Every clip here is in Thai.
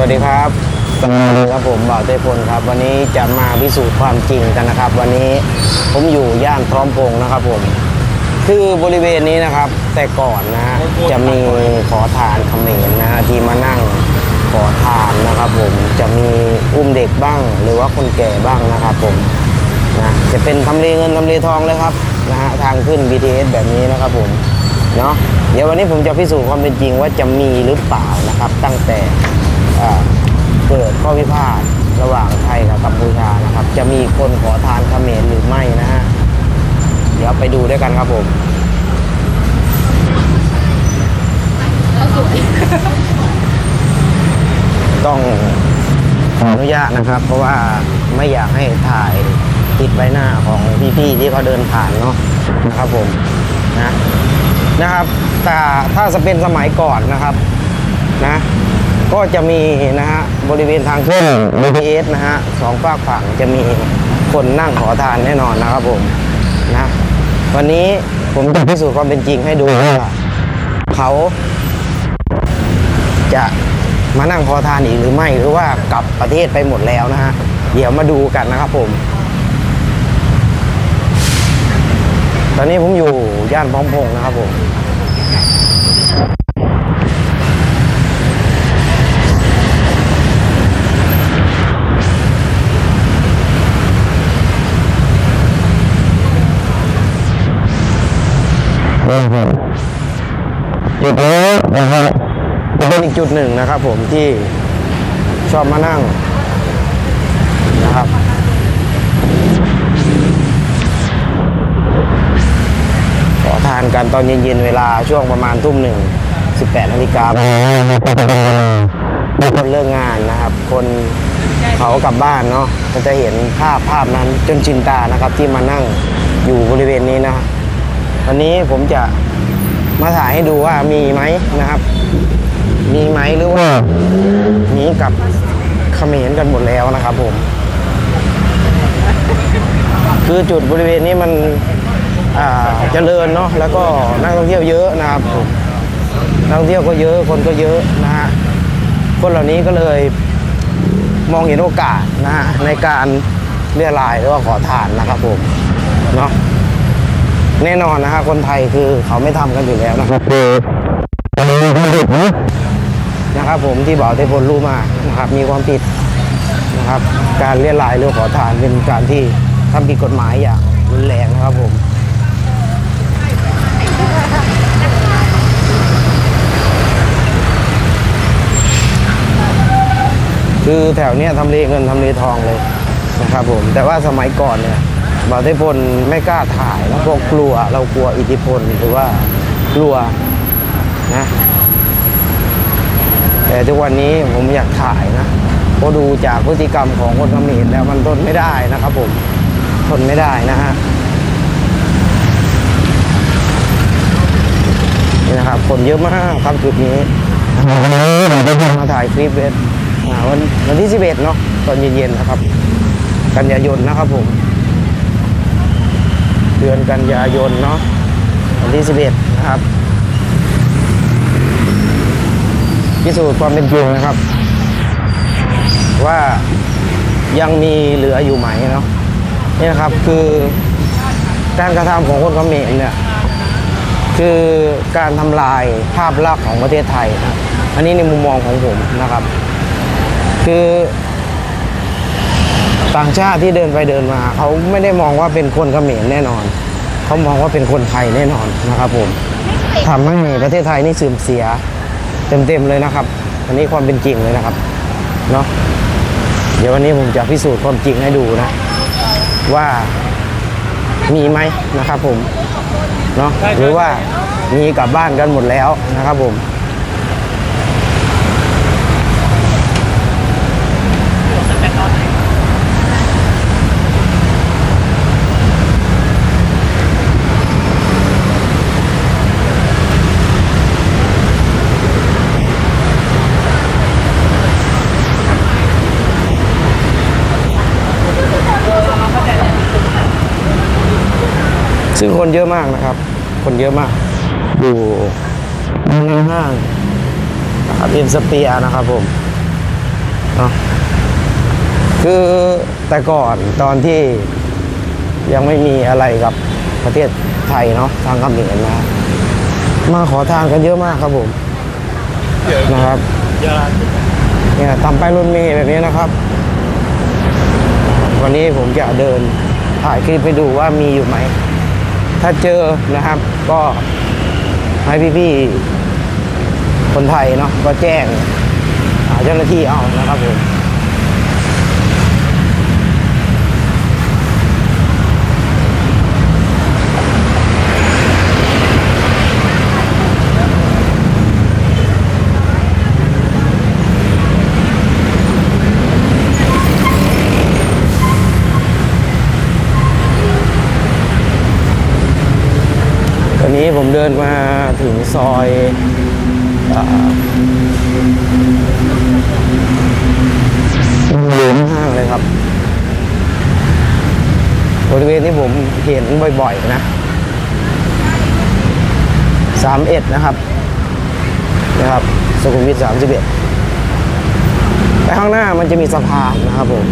วัสดีครับสวัสดีครับผมบ่าวเต้พลครับ วันนี้จะมาพิสูจน์ความจริงกันนะครับ วันนี้ผมอยู่ย่านพร้อมพงษ์นะครับผมคือบริเวณนี้นะครับแต่ก่อนนะฮะจะมีขอทานเขมรนะฮะที่มานั่งขอทานนะครับผมจะมีอุ้มเด็กบ้าง หรือว่าคนแก่บ้างนะครับผมนะจะเป็นทำเลเงินทำเลทองเลยครับนะฮะทางขึ้น BTS แบบนี้นะครับผมเนาะเดี๋ยววันนี้ผมจะพิสูจน์ความเป็นจริงว่าจะมีหรือเปล่านะครับ ตั้งแต่อ่า เกิดข้อพิพาทระหว่างไทยกับกัมพูชานะครับ จะมีคนขอทานเขมรหรือไม่นะฮะเดี๋ยวไปดูด้วยกันครับผมต้องขออนุญาตนะครับ เพราะว่าไม่อยากให้ถ่ายติดใบหน้าของพี่ๆที่เขาเดินผ่านเนาะนะครับผมนะนะครับ แต่ถ้าจะเป็นสมัยก่อนนะครับนะ ก็จะมีนะฮะบริเวณทางขึ้น BTS นะฮะสองฝากฝั่งจะมีคนนั่งขอทานแน่นอนนะครับผมนะวันนี้ผมจะพิสูจน์ความเป็นจริงให้ดูว่าเขาจะมานั่งขอทานอีกหรือไม่หรือว่ากลับประเทศไปหมดแล้วนะฮะเดี๋ยวมาดูกันนะครับผม ตอนนี้ผมอยู่ย่านพร้อมพงษ์นะครับผม จุดนี้นะฮะจะเป็นอีกจุดหนึ่งนะครับ ผมที่ชอบมานั่งนะครับขอทานกันตอนเย็นๆเวลาช่วงประมาณทุ่มหนึ่งสิบแปดนาฬิกาคนเลิกงานนะครับ คนเขากลับบ้านเนาะก็จะเห็นภาพภาพนั้นจนชินตานะครับที่มานั่งอยู่บริเวณนี้นะวันนี้ผมจะ มาถ่ายให้ดูว่ามีไหมนะครับ มีไหมหรือว่าหนีกลับเขมรกันหมดแล้วนะครับผม คือจุดบริเวณนี้มันอ่าเจริญเนาะแล้วก็นักท่องเที่ยวเยอะนะครับผมนักท่องเที่ยวก็เยอะคนก็เยอะนะฮะคนเหล่านี้ก็เลยมองเห็นโอกาสนะฮะในการเรียรายหรือว่าขอทานนะครับผมเนาะ แน่นอนนะฮะคนไทยคือเขาไม่ทำกันอยู่แล้วนะครับคือมีความผิดนะนะครับผมที่บอกเทพลรู้มานะครับมีความผิดนะครับการเลียรายหรือขอทานเป็นการที่ทำผิดกฎหมายอย่างรุนแรงนะครับผมคือแถวเนี้ยทำเลเงินทำเลทองเลยนะครับผมแต่ว่าสมัยก่อนเนี่ย บาวเทพลไม่กล้าถ่ายนะเพราะกลัวเรากลัวอิทธิพลหรือว่ากลัวนะแต่ทุกวันนี้ผมอยากถ่ายนะเพราะดูจากพฤติกรรมของคนเขมรแล้วมันทนไม่ได้นะครับผมทนไม่ได้นะฮะนี่นะครับคนเยอะมากครับจุดนี้วันนี้ผมาถ่ายคลิปเวทวันวันที่ 11 เนาะตอนเย็นๆนะครับ กันยายนนะครับผม เดือนกันยายนเนาะวันที่ 11 นะครับพิสูจน์ความเป็นจริงนะครับ ว่ายังมีเหลืออยู่ไหมเนาะนี่นะครับคือการกระทำของคนเขมรเนี่ยคือการทำลายภาพลักษณ์ของประเทศไทยนะอันนี้ในมุมมองของผมนะครับ คือ ต่างชาติที่เดินไปเดินมา เขาไม่ได้มองว่าเป็นคนเขมรแน่นอน เขามองว่าเป็นคนไทยแน่นอนนะครับผมทำให้ประเทศไทยนี่เสื่อมเสียเต็มๆเลยนะครับ อันนี้ความเป็นจริงเลยนะครับเนาะเดี๋ยววันนี้ผมจะพิสูจน์ความจริงให้ดูนะ ว่ามีไหมนะครับผมเนาะหรือว่ามีกลับบ้านกันหมดแล้วนะครับผม ซึ่งคนเยอะมากนะครับ คนเยอะมาก อยู่ในห้างนะครับอินสเปียนะครับผมเนาะคือแต่ก่อนตอนที่ยังไม่มีอะไรกับประเทศไทยเนาะทางเขมรนะมาขอทานกันเยอะมากครับผมนะครับเนี่ยตามป้ายรถเมล์แบบนี้นะครับ วันนี้ผมจะเดินถ่ายคลิปไปดูว่ามีอยู่ไหม ถ้าเจอนะครับก็ให้พี่ๆคนไทยเนาะก็แจ้งเจ้าหน้าที่เอานะครับผมตอนนี้ผมเดินมาถึงซอยอ่าหลวงห้างเลยครับ บริเวณ ที่ผมเห็นบ่อยๆนะสามเอ็ดนะครับนะครับสุขุมวิทสามสิบเอ็ดไปข้างหน้ามันจะมีสะพานนะครับผม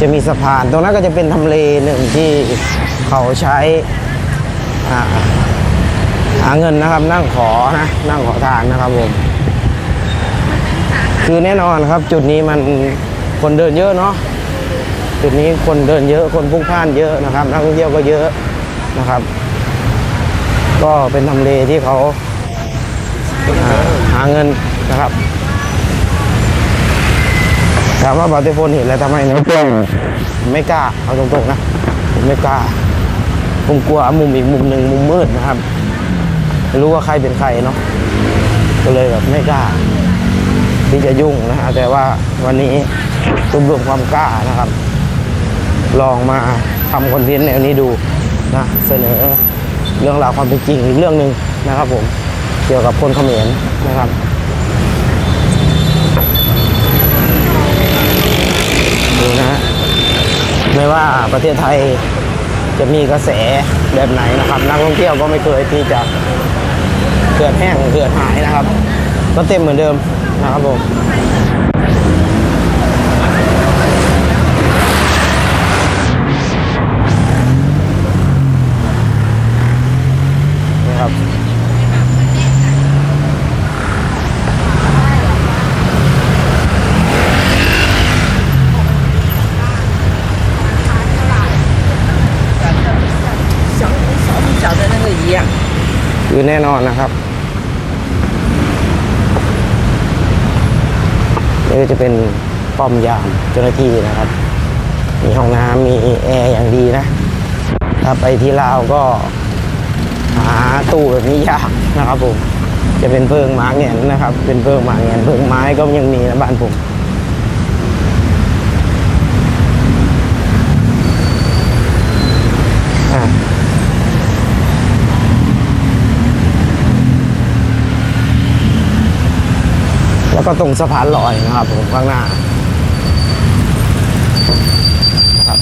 จะมีสะพานตรงนั้นก็จะเป็นทำเลหนึ่งที่เขาใช้อ่าหาเงินนะครับนั่งขอนะนั่งขอทานนะครับผมคือแน่นอนครับจุดนี้มันคนเดินเยอะเนาะ จุดนี้คนเดินเยอะคนพลุกพล่านเยอะนะครับนักท่องเที่ยวก็เยอะนะครับ ก็เป็นทำเลที่เขาหาเงินนะครับถามว่าบาเติพลเห็นแล้วทำไมไม่กล้าไม่กล้าเอาตรงๆนะผมไม่กล้าผมกลัวมุมอีกมุมหนึ่งมุมมืดนะครับไม่รู้ว่าใครเป็นใครเนาะก็เลยแบบไม่กล้า ที่จะยุ่งนะฮะแต่ว่าวันนี้รวบรวมความกล้านะครับ ลองมาทำคอนเทนต์แนวนี้ดูนะเสนอเรื่องราวความเป็นจริงอีกเรื่องหนึ่งนะครับผมเกี่ยวกับคนเขมรนะครับดูนะฮะไม่ว่าประเทศไทยจะมีกระแสแบบไหนนะครับ นักท่องเที่ยวก็ไม่เคยที่จะเกิดแห้งเกิดหายนะครับ ก็เต็มเหมือนเดิมนะครับผม อนนะครับนี่ก็จะเป็นป้อมยามเจ้าหน้าที่นะครับ มีห้องน้ำมีแอร์อย่างดีนะ ถ้าไปที่ลาวก็หาตู้แบบนี้ยากนะครับผม จะเป็นเพิงหมาแงนนะครับ เป็นเพิงหมาแงนเพิงไม้ก็ยังมีนะบ้านผม อะ แล้วก็ ตรงสะพานลอยนะครับผมข้างหน้านะครับ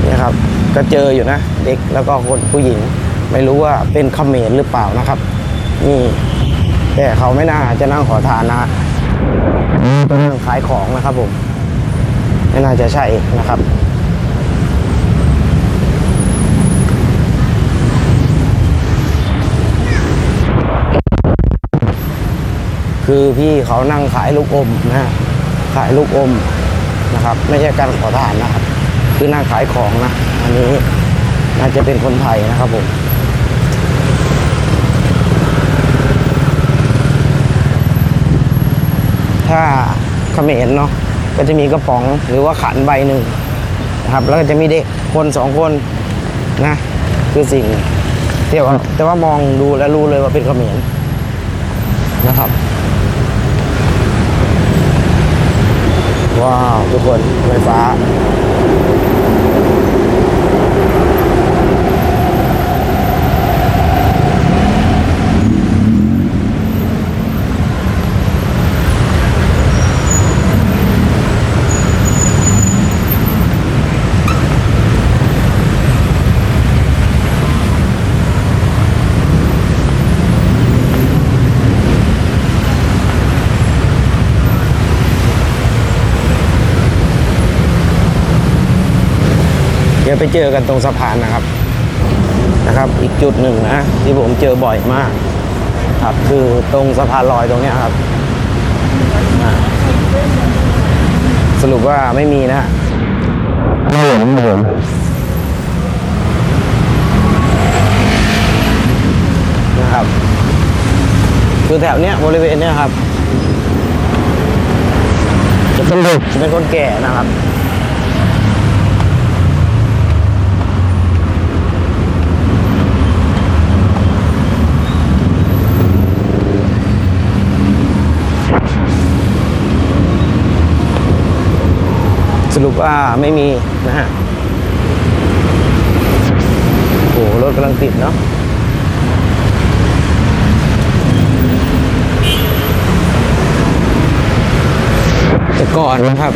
เนี่ยครับ ก็ เจออยู่นะ เด็กแล้วก็คนผู้หญิง ไม่รู้ว่าเป็นเขมรหรือเปล่านะครับ นี่ แต่เขาไม่น่าจะนั่งขอทานนะต้องนั่งขายของนะครับผม ไม่น่าจะใช่นะครับคือพี่เขานั่งขายลูกอมนะขายลูกอมนะครับ ไม่ใช่การขอทานนะครับ คือนั่งขายของนะ อันนี้น่าจะเป็นคนไทยนะครับผมถ้าเขมรเนาะก็จะมีกระป๋องหรือว่าขันใบหนึ่งนะครับ แล้วก็จะมีเด็กคนสองคนนะ คือสิ่งที่ว่าแต่ว่ามองดูแล้วรู้เลยว่าเป็นเขมรนะครับ ว้าว ทุกคนไฟฟ้า ไปเจอกันตรงสะพานนะครับนะครับ อีกจุดหนึ่งนะที่ผมเจอบ่อยมาก ครับคือตรงสะพานลอยตรงเนี้ยครับอ่าสรุปว่าไม่มีนะไม่เห็นไม่เห็นนะครับ คือแถวเนี้ยบริเวณเนี้ยครับจะเป็นเด็กจะเป็นคนแก่นะครับ สรุปว่าไม่มีนะฮะโอ้โหรถกำลังติดเนาะแต่ก่อนนะครับ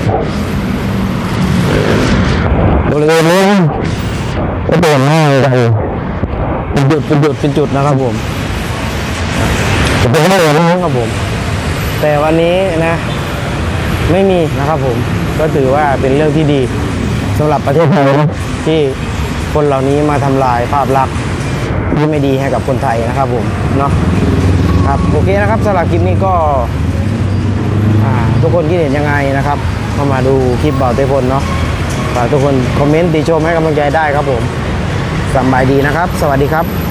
บริเวณนี้ก็โดนมากเลยเป็นจุดเป็นจุดเป็นจุดนะครับผมจะเป็นเรื่องนะครับผม แต่วันนี้นะ ไม่มีนะครับผม ก็ถือว่าเป็นเรื่องที่ดีสำหรับประเทศไทยนะที่คนเหล่านี้มาทำลายภาพลักษณ์ที่ไม่ดีให้กับคนไทยนะครับผมเนาะครับโอเคนะครับสำหรับคลิปนี้ก็ทุกคนคิดเห็นยังไงนะครับเข้ามาดูคลิปเบาเตพลเนาะฝากทุกคนคอมเมนต์ติชมให้กำลังใจได้ครับผมสบายดีนะครับ สวัสดีครับ